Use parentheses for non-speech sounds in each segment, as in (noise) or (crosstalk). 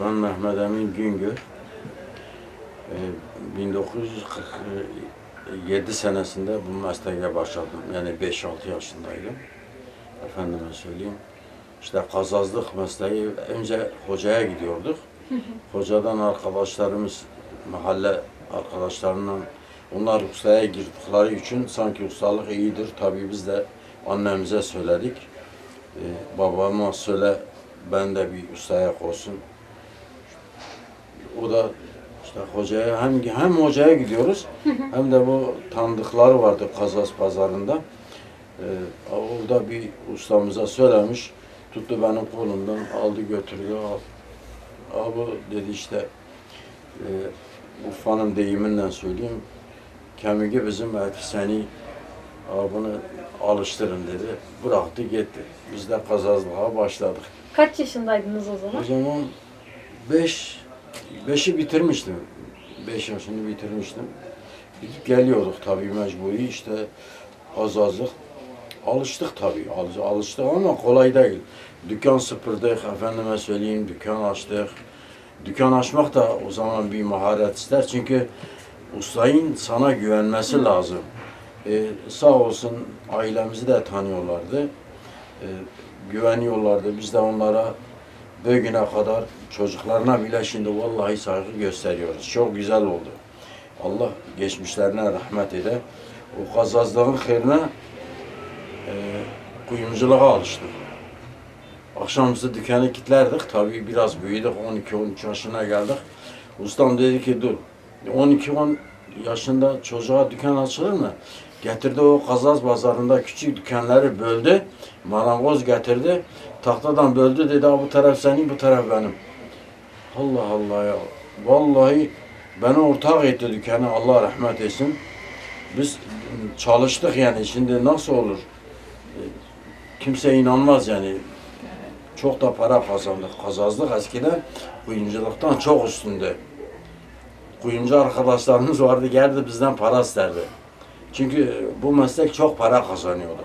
Ben Mehmet Emin Güngör. Ee, 1947 senesinde bu mesleğe başladım. Yani 5-6 yaşındaydım. Efendime söyleyeyim. İşte kazazlık mesleği önce hocaya gidiyorduk. (laughs) Hocadan arkadaşlarımız, mahalle arkadaşlarından onlar ustaya girdikleri için sanki ustalık iyidir. Tabii biz de annemize söyledik. Ee, babama söyle ben de bir ustaya koysun. O da işte hocaya hem hem hocaya gidiyoruz hem de bu tanıdıkları vardı Kazas pazarında. Ee, orada bir ustamıza söylemiş. Tuttu benim kolumdan aldı götürdü. Al. Abi dedi işte e, Urfa'nın deyiminden söyleyeyim. Kemiği bizim eti seni abını alıştırın dedi. Bıraktı gitti. Biz de kazazlığa başladık. Kaç yaşındaydınız o zaman? O zaman beş, beşi bitirmiştim. Beş yaşını bitirmiştim. Gidip geliyorduk tabii mecburi işte az azlık. Alıştık tabii, al- alıştık ama kolay değil. Dükkan sıfırdık, efendime söyleyeyim dükkan açtık. Dükkan açmak da o zaman bir maharet ister çünkü ustayın sana güvenmesi lazım. Ee, sağ olsun ailemizi de tanıyorlardı. Ee, güveniyorlardı. Biz de onlara bugüne kadar çocuklarına bile şimdi vallahi saygı gösteriyoruz. Çok güzel oldu. Allah geçmişlerine rahmet ede. O kazazlığın hayrına e, kuyumculuğa alıştım. Akşamüstü dükkanı kilitlerdik. Tabii biraz büyüdük. 12-13 yaşına geldik. Ustam dedi ki dur. 12-10 yaşında çocuğa dükkan açılır mı? Getirdi o Kazaz pazarında küçük dükkanları böldü. Marangoz getirdi. Tahtadan böldü dedi "Ha, bu taraf senin bu taraf benim. Allah Allah ya. Vallahi beni ortak etti dükkanı Allah rahmet etsin. Biz çalıştık yani şimdi nasıl olur? Kimse inanmaz yani. Çok da para kazandık. Kazazlık eskiden kuyumculuktan çok üstünde. Kuyumcu arkadaşlarımız vardı geldi bizden para isterdi. Çünkü bu meslek çok para kazanıyordu.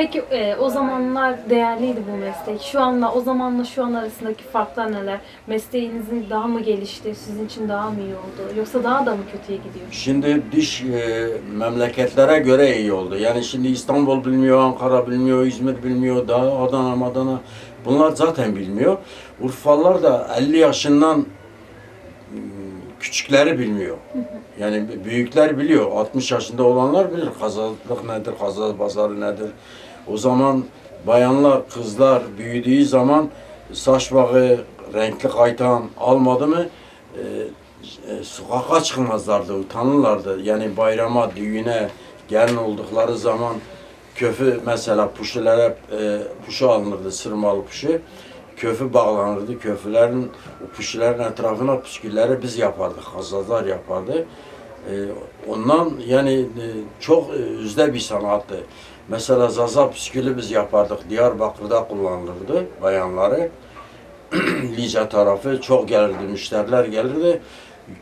Peki e, o zamanlar değerliydi bu meslek. Şu anla o zamanla şu an arasındaki farklar neler? Mesleğinizin daha mı gelişti? Sizin için daha mı iyi oldu? Yoksa daha da mı kötüye gidiyor? Şimdi diş e, memleketlere göre iyi oldu. Yani şimdi İstanbul bilmiyor, Ankara bilmiyor, İzmir bilmiyor, daha Adana, Madana bunlar zaten bilmiyor. Urfalılar da 50 yaşından m, küçükleri bilmiyor. Yani büyükler biliyor. 60 yaşında olanlar bilir kazazlık nedir, kazaz pazarı nedir. O zaman bayanlar, kızlar büyüdüğü zaman saç bağı, renkli kaytan almadı mı e, e, sokağa çıkmazlardı, utanırlardı. Yani bayrama, düğüne gelin oldukları zaman köfü mesela puşilere e, puşu alınırdı, sırmalı puşu. Köfü bağlanırdı. Köfülerin, puşilerin etrafına püskülleri biz yapardık, hazırlar yapardı. E, ondan yani e, çok e, üzde bir sanattı. Mesela zaza püskülü biz yapardık. Diyarbakır'da kullanılırdı bayanları. (clears throat) Lice tarafı çok gelirdi, müşteriler gelirdi.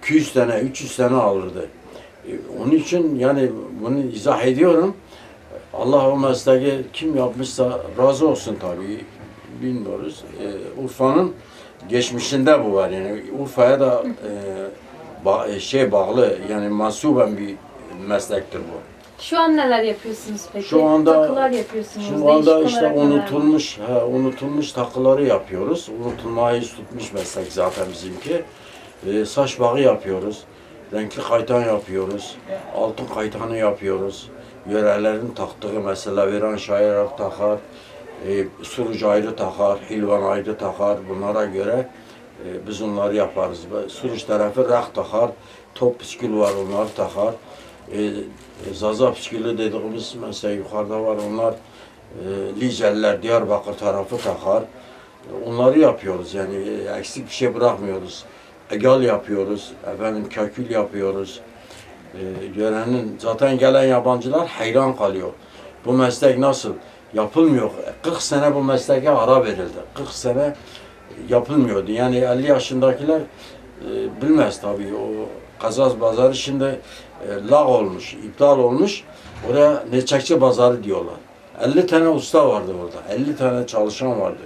200 tane, 300 tane alırdı. E, Onun için yani bunu izah ediyorum. Allah o mesleği kim yapmışsa razı olsun tabii. Bilmiyoruz. E, Urfa'nın geçmişinde bu var yani. Urfa'ya da e, ba- e, şey bağlı yani mansuben bir meslektir bu. Şu an neler yapıyorsunuz peki? Şu anda- Takılar yapıyorsunuz. Şu anda işte olarak neler var? unutulmuş, he, unutulmuş takıları yapıyoruz. Unutulmayı hiç tutmuş meslek zaten bizimki. Ee, saç bağı yapıyoruz. Renkli kaytan yapıyoruz. Altın kaytanı yapıyoruz. Yörelerin taktığı mesela Viran şair takar. E, Surucu ayrı takar, Hilvan ayrı takar. Bunlara göre e, biz onları yaparız. Ve Suruç tarafı rak takar. Top püskül var onlar takar. E, e, Zaza püskülü dediğimiz mesela yukarıda var onlar e, Liceliler Diyarbakır tarafı takar. Onları yapıyoruz yani e, eksik bir şey bırakmıyoruz. Egal yapıyoruz, efendim kakül yapıyoruz. E, yörenin zaten gelen yabancılar hayran kalıyor. Bu meslek nasıl? Yapılmıyor. 40 sene bu mesleğe ara verildi. 40 sene yapılmıyordu. Yani 50 yaşındakiler e, bilmez tabii. O kazaz pazarı şimdi e, lag olmuş, iptal olmuş. Oraya neçekçi pazarı diyorlar. 50 tane usta vardı orada. 50 tane çalışan vardı.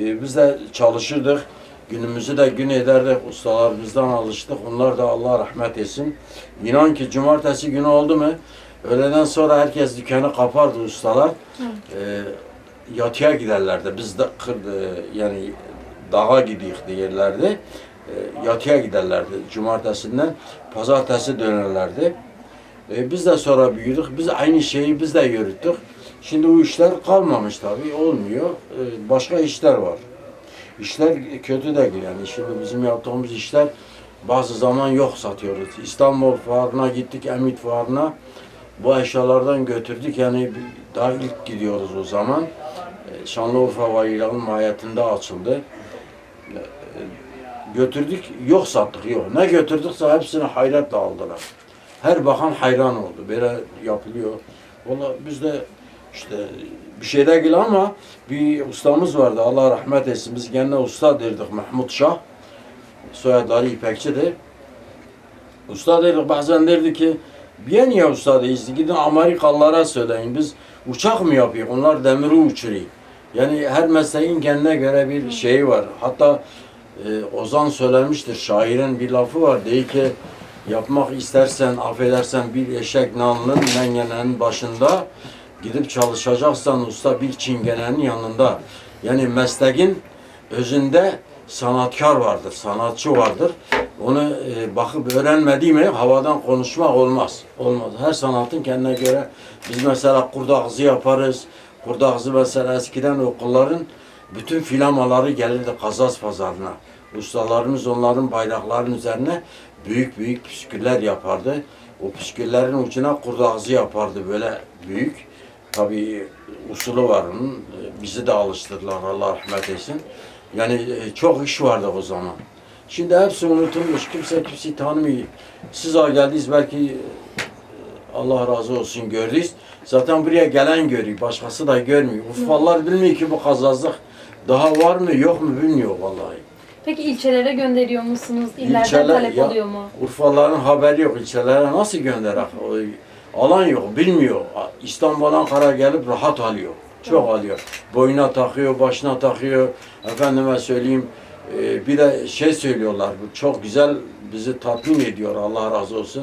E, biz de çalışırdık. Günümüzü de gün ederdik. Ustalarımızdan alıştık. Onlar da Allah rahmet etsin. İnan ki cumartesi günü oldu mu öğleden sonra herkes dükkanı kapardı ustalar. Ee, yatıya giderlerdi. Biz de kır, e, yani dağa gidiyoruz yerlerdi. Ee, yatıya giderlerdi cumartesinden. Pazartesi dönerlerdi. Ee, biz de sonra büyüdük. Biz aynı şeyi biz de yürüttük. Şimdi o işler kalmamış tabii. Olmuyor. Ee, başka işler var. İşler kötü değil yani. Şimdi bizim yaptığımız işler bazı zaman yok satıyoruz. İstanbul fuarına gittik, Emit fuarına. Bu eşyalardan götürdük yani daha ilk gidiyoruz o zaman. Ee, Şanlıurfa Valiliğinin mahiyetinde açıldı. Götürdük, yok sattık, yok. Ne götürdükse hepsini hayretle aldılar. Her bakan hayran oldu. Böyle yapılıyor. Valla biz de işte bir şey değil ama bir ustamız vardı. Allah rahmet etsin. Biz gene usta derdik Mahmut Şah. Soyadları İpekçi'dir. Usta derdik bazen derdi ki bir niye usta değilsin? Gidin Amerikalılara söyleyin. Biz uçak mı yapıyor? Onlar demiri uçuruyor. Yani her mesleğin kendine göre bir şeyi var. Hatta e, Ozan söylemiştir. Şairin bir lafı var. Değil ki yapmak istersen, affedersen bir eşek nalının mengenenin başında gidip çalışacaksan usta bir çingenenin yanında. Yani mesleğin özünde sanatkar vardır, sanatçı vardır. Onu e, bakıp öğrenmediği mi havadan konuşmak olmaz. Olmaz. Her sanatın kendine göre biz mesela kurdağızı yaparız. Kurdağızı mesela eskiden okulların bütün filamaları gelirdi Kazaz pazarına. Ustalarımız onların bayrakların üzerine büyük büyük püsküller yapardı. O püsküllerin ucuna kurdağızı yapardı böyle büyük. Tabii usulü var onun. Bizi de alıştırdılar Allah rahmet etsin. Yani e, çok iş vardı o zaman. Şimdi hepsi unutulmuş. Kimse kimseyi tanımıyor. Siz ha geldiniz belki e, Allah razı olsun gördünüz. Zaten buraya gelen görüyor. Başkası da görmüyor. Urfalılar bilmiyor ki bu kazazlık daha var mı yok mu bilmiyor vallahi. Peki ilçelere gönderiyor musunuz? İllerden İlçeler- talep ya- oluyor mu? Urfalıların haberi yok. İlçelere nasıl gönderak? O- Alan yok, bilmiyor. İstanbul, Ankara gelip rahat alıyor. Çok alıyor. Boyuna takıyor, başına takıyor. Efendime söyleyeyim. e, Bir de şey söylüyorlar. Bu çok güzel bizi tatmin ediyor. Allah razı olsun.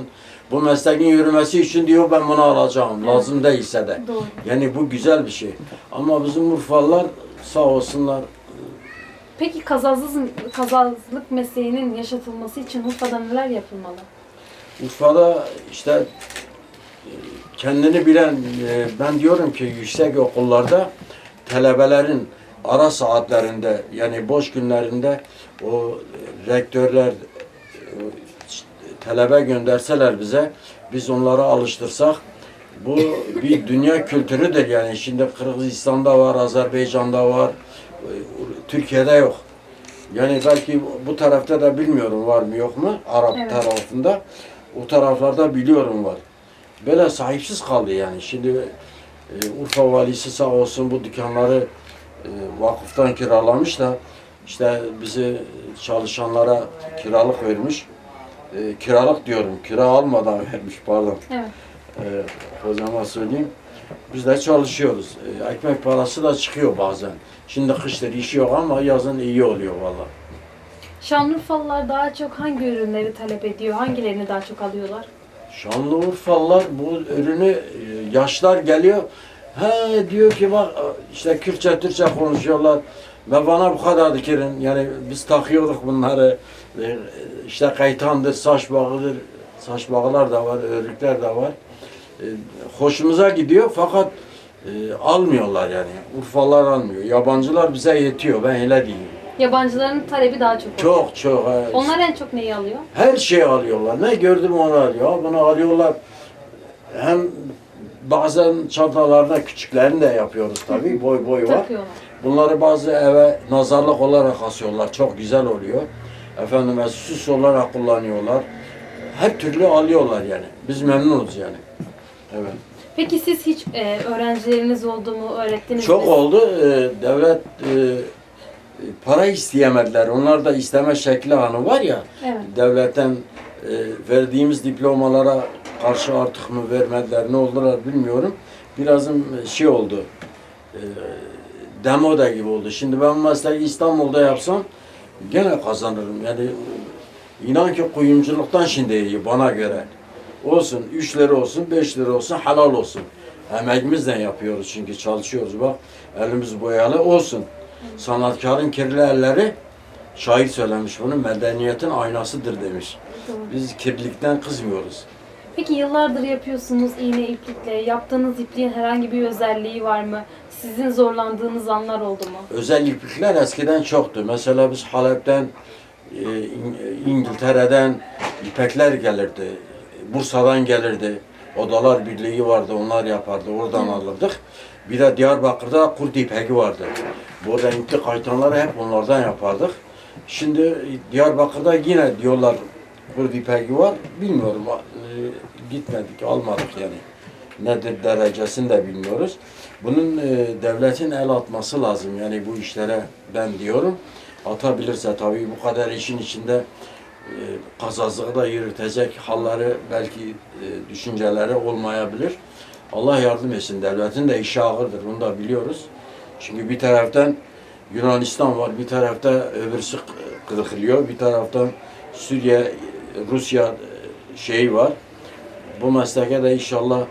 Bu mesleğin yürümesi için diyor ben bunu alacağım. Lazım değilse de. Doğru. Yani bu güzel bir şey. Ama bizim Urfalılar sağ olsunlar Peki kazazlık, kazazlık mesleğinin yaşatılması için Urfa'da neler yapılmalı? Urfa'da işte e, kendini bilen, e, ben diyorum ki yüksek okullarda talebelerin ara saatlerinde yani boş günlerinde o rektörler e, talebe gönderseler bize biz onları alıştırsak bu bir dünya kültürüdür yani şimdi Kırgızistan'da var, Azerbaycan'da var, Türkiye'de yok. Yani belki bu tarafta da bilmiyorum var mı yok mu Arap Evet. tarafında. O taraflarda biliyorum var. Böyle sahipsiz kaldı yani. Şimdi e, Urfa valisi sağ olsun bu dükkanları e, vakıftan kiralamış da işte bizi çalışanlara kiralık vermiş. E, kiralık diyorum, kira almadan (laughs) vermiş pardon. Evet. E, hocama söyleyeyim. Biz de çalışıyoruz. E, ekmek parası da çıkıyor bazen. Şimdi kışları işi yok ama yazın iyi oluyor vallahi. Şanlıurfalılar daha çok hangi ürünleri talep ediyor? Hangilerini daha çok alıyorlar? Şanlıurfalılar bu ürünü e, yaşlar geliyor. He diyor ki bak işte Kürtçe Türkçe konuşuyorlar. Ve bana bu kadar dikirin. Yani biz takıyorduk bunları. E, İşte kaytandır, saç bağıdır. Saç bağlar da var, örgüler de var. E, Hoşumuza gidiyor fakat e, almıyorlar yani. Urfalılar almıyor. Yabancılar bize yetiyor. Ben öyle diyeyim. Yabancıların talebi daha çok oluyor. Çok çok. Onlar en çok neyi alıyor? Her şeyi alıyorlar. Ne gördüm onu alıyor. Bunu alıyorlar. Hem bazen çantalarına küçüklerini de yapıyoruz tabii. Boy boy var. Takıyorlar. Bunları bazı eve nazarlık olarak asıyorlar. Çok güzel oluyor. Efendime süs olarak kullanıyorlar. Her türlü alıyorlar yani. Biz memnunuz yani. Evet. Peki siz hiç e, öğrencileriniz oldu mu, öğrettiniz Çok mi? oldu. Ee, devlet e, para isteyemediler. Onlar da isteme şekli anı var ya. Evet. devletten e, verdiğimiz diplomalara karşı artık mı vermediler ne oldular bilmiyorum. Birazım şey oldu. E, demo da gibi oldu. Şimdi ben mesela İstanbul'da yapsam Gene kazanırım. Yani inan ki kuyumculuktan şimdi iyi bana göre. Olsun 3 lira olsun 5 lira olsun halal olsun. Emeğimizle yapıyoruz çünkü çalışıyoruz bak. Elimiz boyalı olsun. Sanatkarın kirli elleri şair söylemiş bunu medeniyetin aynasıdır demiş. Biz kirlilikten kızmıyoruz. Peki yıllardır yapıyorsunuz iğne iplikle. Yaptığınız ipliğin herhangi bir özelliği var mı? Sizin zorlandığınız anlar oldu mu? Özel iplikler eskiden çoktu. Mesela biz Halep'ten, e, İng- İngiltere'den ipekler gelirdi. Bursa'dan gelirdi. Odalar Birliği vardı, onlar yapardı. Oradan alırdık. Bir de Diyarbakır'da kurt ipeki vardı. Bu renkli kaytanları hep onlardan yapardık. Şimdi Diyarbakır'da yine diyorlar kurt ipeki var. Bilmiyorum. e, gitmedik, almadık yani. Nedir derecesini de bilmiyoruz. Bunun e, devletin el atması lazım yani bu işlere ben diyorum. Atabilirse tabii bu kadar işin içinde kazazlığı da yürütecek halları belki e, düşünceleri olmayabilir. Allah yardım etsin. Devletin de işi ağırdır. Bunu da biliyoruz. Çünkü bir taraftan Yunanistan var, bir tarafta öbürsü kırıkılıyor, bir taraftan Suriye, Rusya e, şeyi var. Bu mesleke de inşallah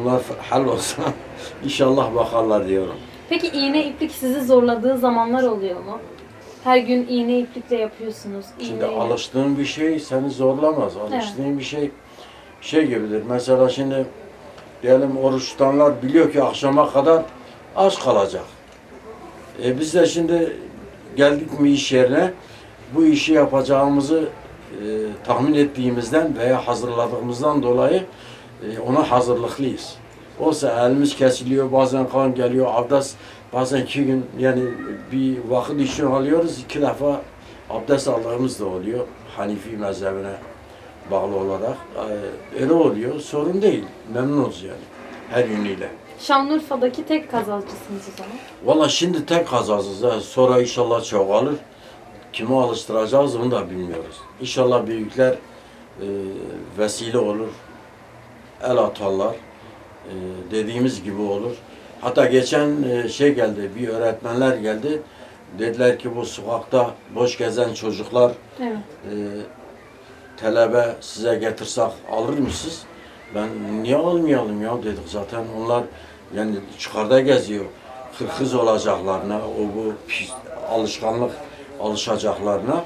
onlar hal olsa (laughs) inşallah bakarlar diyorum. Peki iğne iplik sizi zorladığı zamanlar oluyor mu? Her gün iğne iplikle yapıyorsunuz. Şimdi iğneyle. alıştığın bir şey seni zorlamaz. Alıştığın bir şey şey gibidir. Mesela şimdi diyelim oruç tutanlar biliyor ki akşama kadar aç kalacak. E biz de şimdi geldik mi iş yerine bu işi yapacağımızı e, tahmin ettiğimizden veya hazırladığımızdan dolayı e, ona hazırlıklıyız. Olsa elimiz kesiliyor, bazen kan geliyor, abdest bazen iki gün yani bir vakit için alıyoruz, iki defa abdest aldığımız da oluyor. Hanifi mezhebine bağlı olarak. Ee, öyle oluyor, sorun değil. Memnunuz yani her yönüyle. Şanlıurfa'daki tek kazalcısınız o zaman. Valla şimdi tek kazasız. ha. Sonra inşallah çoğalır. Kimi alıştıracağız onu da bilmiyoruz. İnşallah büyükler e, vesile olur. El atarlar. E, dediğimiz gibi olur. Hatta geçen e, şey geldi, bir öğretmenler geldi. Dediler ki bu sokakta boş gezen çocuklar Evet. e, talebe size getirsek alır mısınız? Ben niye almayalım ya dedik zaten onlar yani çıkarda geziyor. Hırkız olacaklarına, o bu pis, alışkanlık alışacaklarına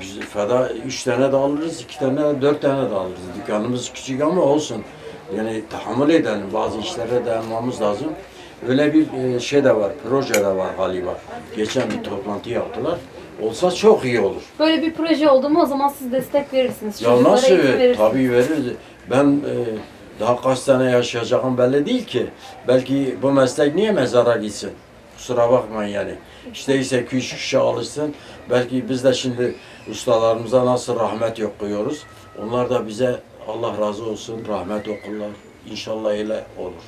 biz feda üç tane de alırız, iki tane de dört tane de alırız. Dükkanımız küçük ama olsun. Yani tahammül edelim. Bazı işlere dayanmamız lazım. Öyle bir e, şey de var, proje de var galiba. Geçen bir toplantı yaptılar. Olsa çok iyi olur. Böyle bir proje oldu mu o zaman siz destek verirsiniz. Ya Çocuklara nasıl? verirsiniz. Tabii veririz. Ben e, daha kaç sene yaşayacağım belli değil ki. Belki bu meslek niye mezara gitsin? Kusura bakmayın yani. İşte ise 2-3 kişi alışsın. Belki biz de şimdi ustalarımıza nasıl rahmet okuyoruz. Onlar da bize Allah razı olsun rahmet okurlar. İnşallah öyle olur.